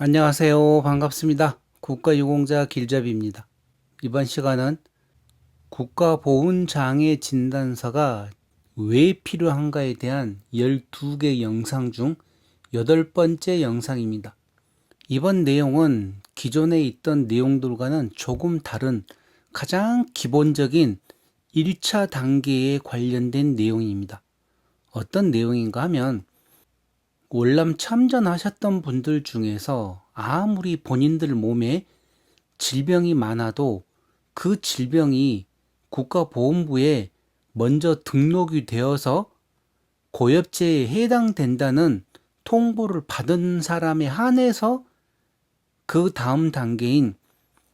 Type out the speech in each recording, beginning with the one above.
안녕하세요. 반갑습니다. 국가유공자 길잡이입니다. 이번 시간은 국가보훈장애 진단서가 왜 필요한가에 대한 12개 영상 중 여덟 번째 영상입니다. 이번 내용은 기존에 있던 내용들과는 조금 다른 가장 기본적인 1차 단계에 관련된 내용입니다. 어떤 내용인가 하면 월남 참전하셨던 분들 중에서 아무리 본인들 몸에 질병이 많아도 그 질병이 국가보훈부에 먼저 등록이 되어서 고엽제에 해당된다는 통보를 받은 사람에 한해서 그 다음 단계인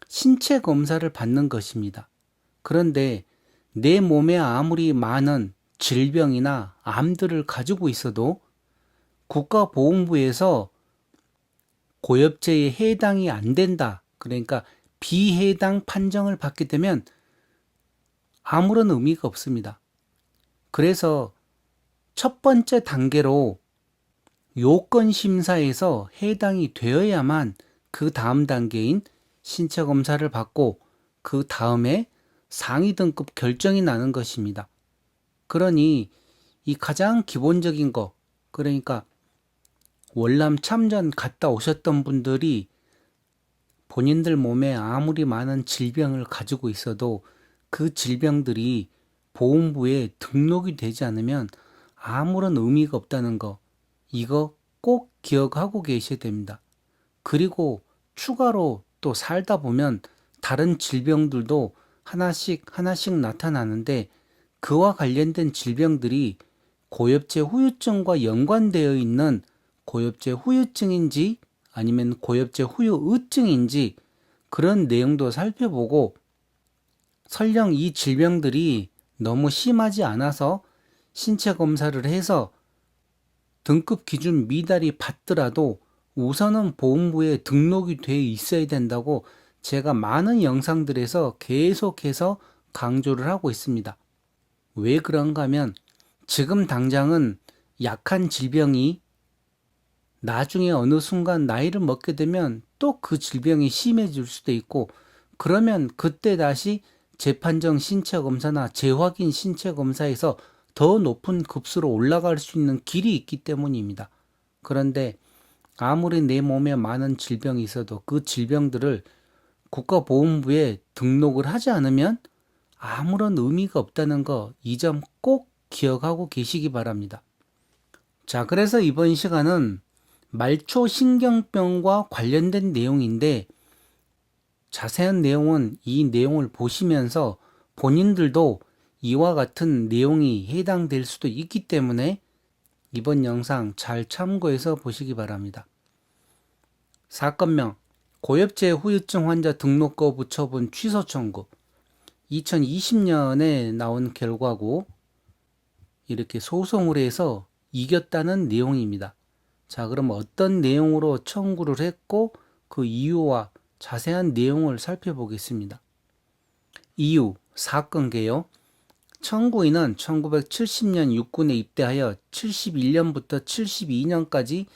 신체 검사를 받는 것입니다. 그런데 내 몸에 아무리 많은 질병이나 암들을 가지고 있어도 국가보훈부에서 고엽제에 해당이 안 된다. 그러니까 비해당 판정을 받게 되면 아무런 의미가 없습니다. 그래서 첫 번째 단계로 요건 심사에서 해당이 되어야만 그 다음 단계인 신체 검사를 받고 그 다음에 상위 등급 결정이 나는 것입니다. 그러니 이 가장 기본적인 거 그러니까 월남 참전 갔다 오셨던 분들이 본인들 몸에 아무리 많은 질병을 가지고 있어도 그 질병들이 보험부에 등록이 되지 않으면 아무런 의미가 없다는 거, 이거 꼭 기억하고 계셔야 됩니다. 그리고 추가로 또 살다 보면 다른 질병들도 하나씩 하나씩 나타나는데 그와 관련된 질병들이 고엽제 후유증과 연관되어 있는 고엽제 후유증인지 아니면 고엽제 후유의증인지 그런 내용도 살펴보고 설령 이 질병들이 너무 심하지 않아서 신체 검사를 해서 등급 기준 미달이 받더라도 우선은 보험부에 등록이 돼 있어야 된다고 제가 많은 영상들에서 계속해서 강조를 하고 있습니다. 왜 그런가 하면 지금 당장은 약한 질병이 나중에 어느 순간 나이를 먹게 되면 또 그 질병이 심해질 수도 있고 그러면 그때 다시 재판정 신체 검사나 재확인 신체 검사에서 더 높은 급수로 올라갈 수 있는 길이 있기 때문입니다. 그런데 아무리 내 몸에 많은 질병이 있어도 그 질병들을 국가보험부에 등록을 하지 않으면 아무런 의미가 없다는 거 이 점 꼭 기억하고 계시기 바랍니다. 자, 그래서 이번 시간은 말초 신경병과 관련된 내용인데 자세한 내용은 이 내용을 보시면서 본인들도 이와 같은 내용이 해당될 수도 있기 때문에 이번 영상 잘 참고해서 보시기 바랍니다. 사건명 고엽제 후유증 환자 등록 거 부 처분 취소 청구 2020년에 나온 결과고 이렇게 소송을 해서 이겼다는 내용입니다. 자, 그럼 어떤 내용으로 청구를 했고 그 이유와 자세한 내용을 살펴보겠습니다. 이유, 사건 개요. 청구인은 1970년 육군에 입대하여 71년부터 72년까지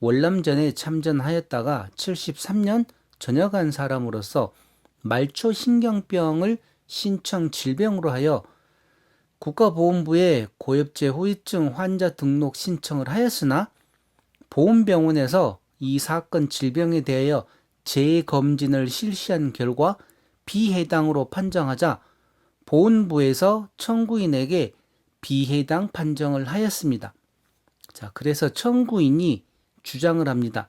월남전에 참전하였다가 73년 전역한 사람으로서 말초 신경병을 신청 질병으로 하여 국가보훈부에 고엽제 후유증 환자 등록 신청을 하였으나 보훈병원에서 이 사건 질병에 대하여 재검진을 실시한 결과 비해당으로 판정하자 보훈부에서 청구인에게 비해당 판정을 하였습니다. 자, 그래서 청구인이 주장을 합니다.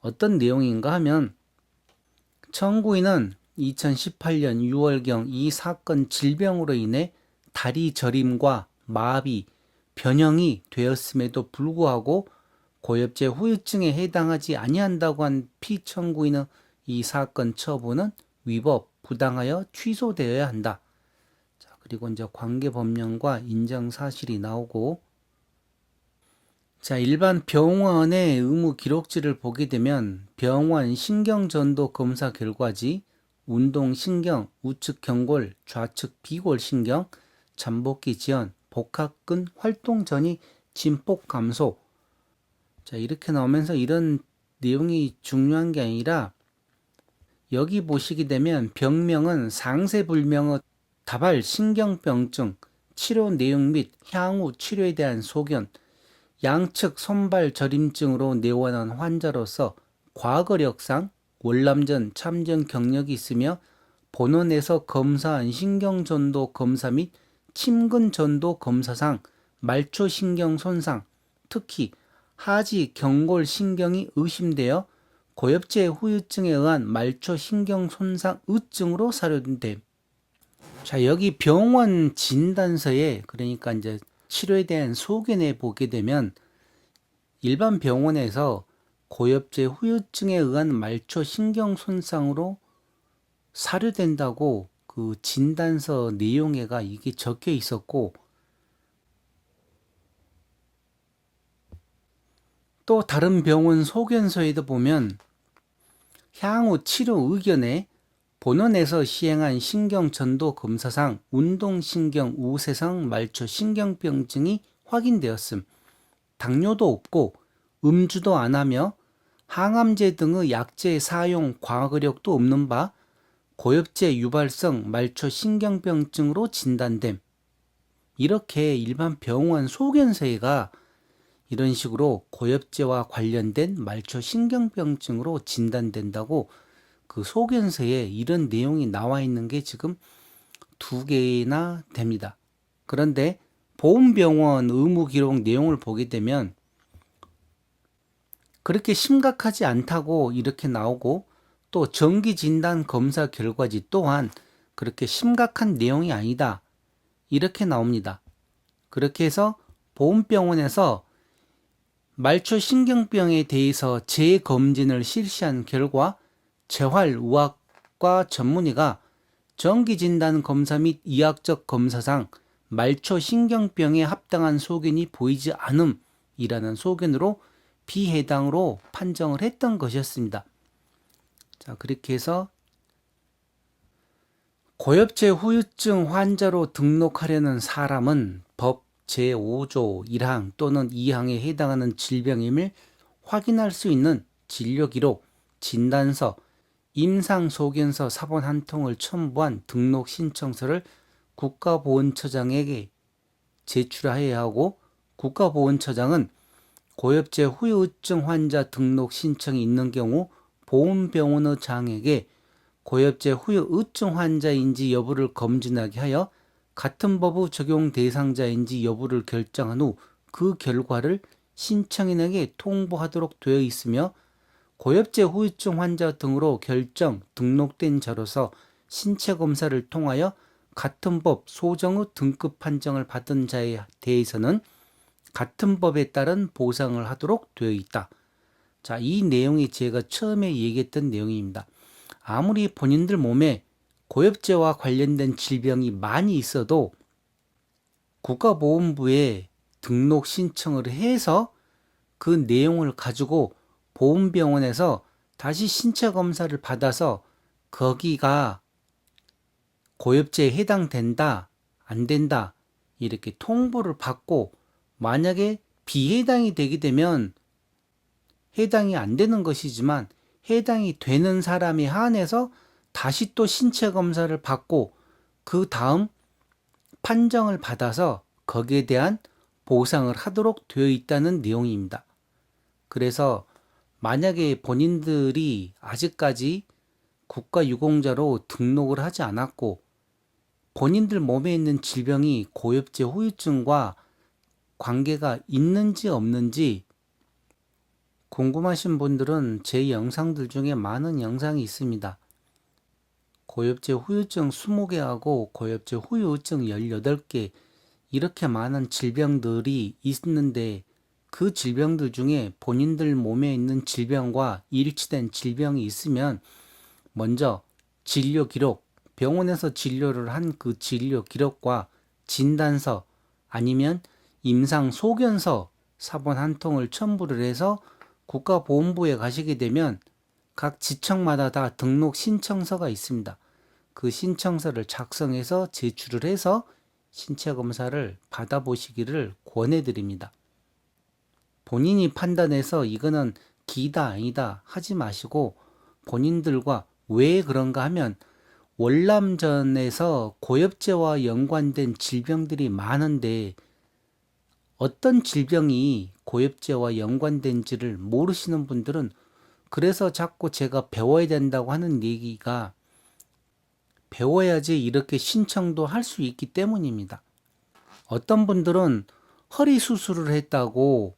어떤 내용인가 하면 청구인은 2018년 6월경 이 사건 질병으로 인해 다리 저림과 마비, 변형이 되었음에도 불구하고 고엽제 후유증에 해당하지 아니한다고 한 피청구인의 이 사건 처분은 위법, 부당하여 취소되어야 한다. 자, 그리고 이제 관계 법령과 인정 사실이 나오고 자, 일반 병원의 의무 기록지를 보게 되면 병원 신경전도 검사 결과지 운동 신경, 우측 경골, 좌측 비골 신경, 잠복기 지연, 복합근 활동 전이 진폭 감소. 자, 이렇게 나오면서 이런 내용이 중요한 게 아니라 여기 보시게 되면 병명은 상세불명의 다발 신경병증 치료 내용 및 향후 치료에 대한 소견, 양측 손발 저림증으로 내원한 환자로서 과거력상 월남전 참전 경력이 있으며 본원에서 검사한 신경전도 검사 및 침근전도 검사상 말초신경 손상, 특히 하지 경골 신경이 의심되어 고엽제 후유증에 의한 말초 신경 손상 의증으로 사료됨. 자, 여기 병원 진단서에 그러니까 이제 치료에 대한 소견에 보게 되면 일반 병원에서 고엽제 후유증에 의한 말초 신경 손상으로 사료된다고 그 진단서 내용에가 이게 적혀 있었고 또 다른 병원 소견서에도 보면 향후 치료 의견에 본원에서 시행한 신경전도 검사상 운동신경 우세성 말초 신경병증이 확인되었음. 당뇨도 없고 음주도 안 하며 항암제 등의 약제 사용 과거력도 없는 바 고엽제 유발성 말초 신경병증으로 진단됨. 이렇게 일반 병원 소견서에가 이런 식으로 고엽제와 관련된 말초 신경병증으로 진단된다고 그 소견서에 이런 내용이 나와 있는 게 지금 두 개나 됩니다. 그런데 보험병원 의무 기록 내용을 보게 되면 그렇게 심각하지 않다고 이렇게 나오고 또 정기 진단 검사 결과지 또한 그렇게 심각한 내용이 아니다. 이렇게 나옵니다. 그렇게 해서 보험병원에서 말초 신경병에 대해서 재검진을 실시한 결과 재활의학과 전문의가 정기진단 검사 및 의학적 검사상 말초 신경병에 합당한 소견이 보이지 않음이라는 소견으로 비해당으로 판정을 했던 것이었습니다. 자, 그렇게 해서 고엽제 후유증 환자로 등록하려는 사람은 법 제5조 1항 또는 2항에 해당하는 질병임을 확인할 수 있는 진료 기록, 진단서, 임상 소견서 사본 한 통을 첨부한 등록 신청서를 국가보훈처장에게 제출하여야 하고 국가보훈처장은 고엽제 후유증 환자 등록 신청이 있는 경우 보훈병원의 장에게 고엽제 후유증 환자인지 여부를 검진하게 하여 같은 법의 적용 대상자인지 여부를 결정한 후 그 결과를 신청인에게 통보하도록 되어 있으며 고엽제 후유증 환자 등으로 결정 등록된 자로서 신체 검사를 통하여 같은 법 소정의 등급 판정을 받은 자에 대해서는 같은 법에 따른 보상을 하도록 되어 있다. 자, 이 내용이 제가 처음에 얘기했던 내용입니다. 아무리 본인들 몸에 고엽제와 관련된 질병이 많이 있어도 국가보험부에 등록 신청을 해서 그 내용을 가지고 보험병원에서 다시 신체 검사를 받아서 거기가 고엽제에 해당된다, 안 된다, 이렇게 통보를 받고 만약에 비해당이 되게 되면 해당이 안 되는 것이지만 해당이 되는 사람이 한해서 다시 또 신체 검사를 받고 그 다음 판정을 받아서 거기에 대한 보상을 하도록 되어 있다는 내용입니다. 그래서 만약에 본인들이 아직까지 국가유공자로 등록을 하지 않았고 본인들 몸에 있는 질병이 고엽제 후유증과 관계가 있는지 없는지 궁금하신 분들은 제 영상들 중에 많은 영상이 있습니다. 고엽제 후유증 20개하고 고엽제 후유증 18개 이렇게 많은 질병들이 있는데 그 질병들 중에 본인들 몸에 있는 질병과 일치된 질병이 있으면 먼저 진료 기록, 병원에서 진료를 한 그 진료 기록과 진단서 아니면 임상 소견서 사본 한 통을 첨부를 해서 국가보험부에 가시게 되면 각 지청마다 다 등록 신청서가 있습니다. 그 신청서를 작성해서 제출을 해서 신체 검사를 받아보시기를 권해드립니다. 본인이 판단해서 이거는 기다 아니다 하지 마시고 본인들과 왜 그런가 하면 월남전에서 고엽제와 연관된 질병들이 많은데 어떤 질병이 고엽제와 연관된지를 모르시는 분들은 그래서 자꾸 제가 배워야 된다고 하는 얘기가 배워야지 이렇게 신청도 할 수 있기 때문입니다. 어떤 분들은 허리 수술을 했다고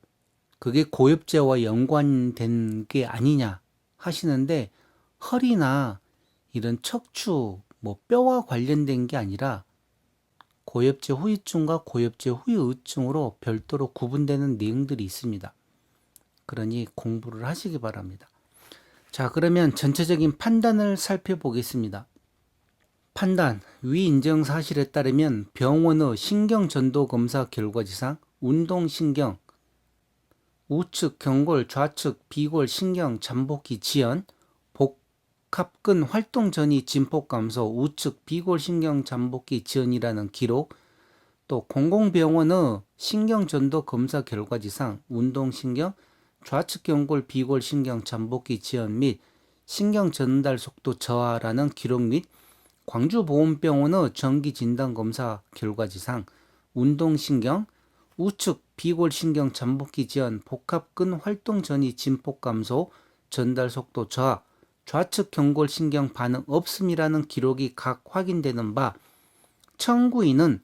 그게 고엽제와 연관된 게 아니냐 하시는데 허리나 이런 척추, 뭐 뼈와 관련된 게 아니라 고엽제 후유증과 고엽제 후유증으로 별도로 구분되는 내용들이 있습니다. 그러니 공부를 하시기 바랍니다. 자, 그러면 전체적인 판단을 살펴보겠습니다. 판단, 위 인정 사실에 따르면 병원의 신경전도 검사 결과지상 운동신경, 우측 경골, 좌측 비골 신경 잠복기 지연, 복합근 활동 전이 진폭 감소, 우측 비골 신경 잠복기 지연이라는 기록, 또 공공병원의 신경전도 검사 결과지상 운동신경, 좌측 경골 비골 신경 잠복기 지연 및 신경 전달 속도 저하라는 기록 및 광주보험병원의 정기진단검사 결과지상 운동신경, 우측 비골신경 잠복기 지연, 복합근 활동 전이 진폭 감소, 전달 속도 저하, 좌측 경골신경 반응 없음이라는 기록이 각 확인되는 바 청구인은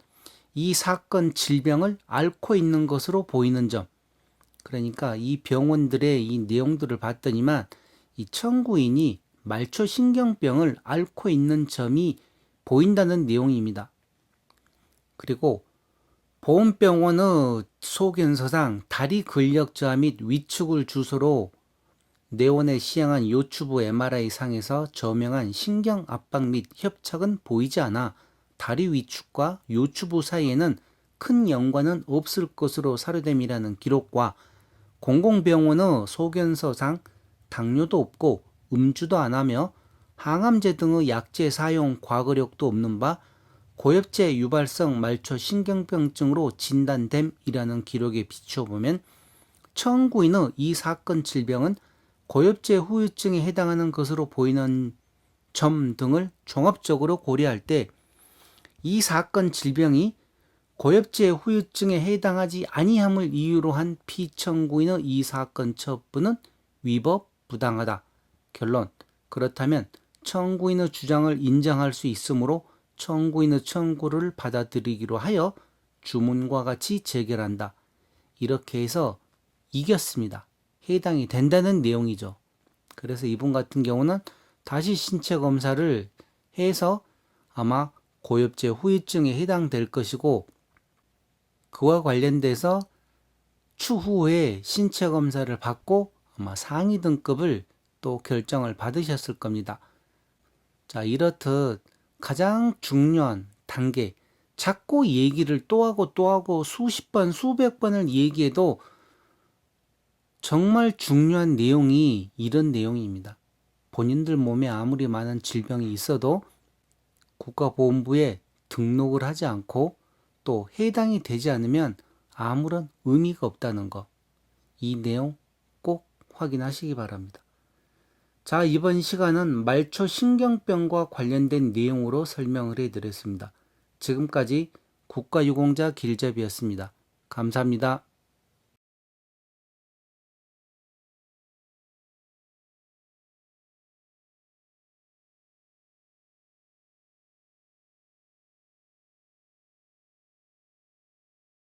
이 사건 질병을 앓고 있는 것으로 보이는 점. 그러니까 이 병원들의 이 내용들을 봤더니만 이 청구인이 말초 신경병을 앓고 있는 점이 보인다는 내용입니다. 그리고 보험병원의 소견서상 다리 근력 저하 및 위축을 주소로 내원에 시행한 요추부 MRI 상에서 저명한 신경 압박 및 협착은 보이지 않아 다리 위축과 요추부 사이에는 큰 연관은 없을 것으로 사료됨이라는 기록과 공공병원의 소견서상 당뇨도 없고 음주도 안 하며 항암제 등의 약제 사용 과거력도 없는 바 고엽제 유발성 말초 신경병증으로 진단됨이라는 기록에 비추어 보면 청구인의 이 사건 질병은 고엽제 후유증에 해당하는 것으로 보이는 점 등을 종합적으로 고려할 때 이 사건 질병이 고엽제 후유증에 해당하지 아니함을 이유로 한 피청구인의 이 사건 처분은 위법 부당하다. 결론. 그렇다면 청구인의 주장을 인정할 수 있으므로 청구인의 청구를 받아들이기로 하여 주문과 같이 재결한다. 이렇게 해서 이겼습니다. 해당이 된다는 내용이죠. 그래서 이분 같은 경우는 다시 신체 검사를 해서 아마 고엽제 후유증에 해당될 것이고 그와 관련돼서 추후에 신체 검사를 받고 아마 상위 등급을 또 결정을 받으셨을 겁니다. 자, 이렇듯 가장 중요한 단계, 자꾸 얘기를 또 하고 또 하고 수십 번, 수백 번을 얘기해도 정말 중요한 내용이 이런 내용입니다. 본인들 몸에 아무리 많은 질병이 있어도 국가보험부에 등록을 하지 않고 또 해당이 되지 않으면 아무런 의미가 없다는 거. 이 내용 꼭 확인하시기 바랍니다. 자, 이번 시간은 말초 신경병과 관련된 내용으로 설명을 해드렸습니다. 지금까지 국가유공자 길잡이였습니다. 감사합니다.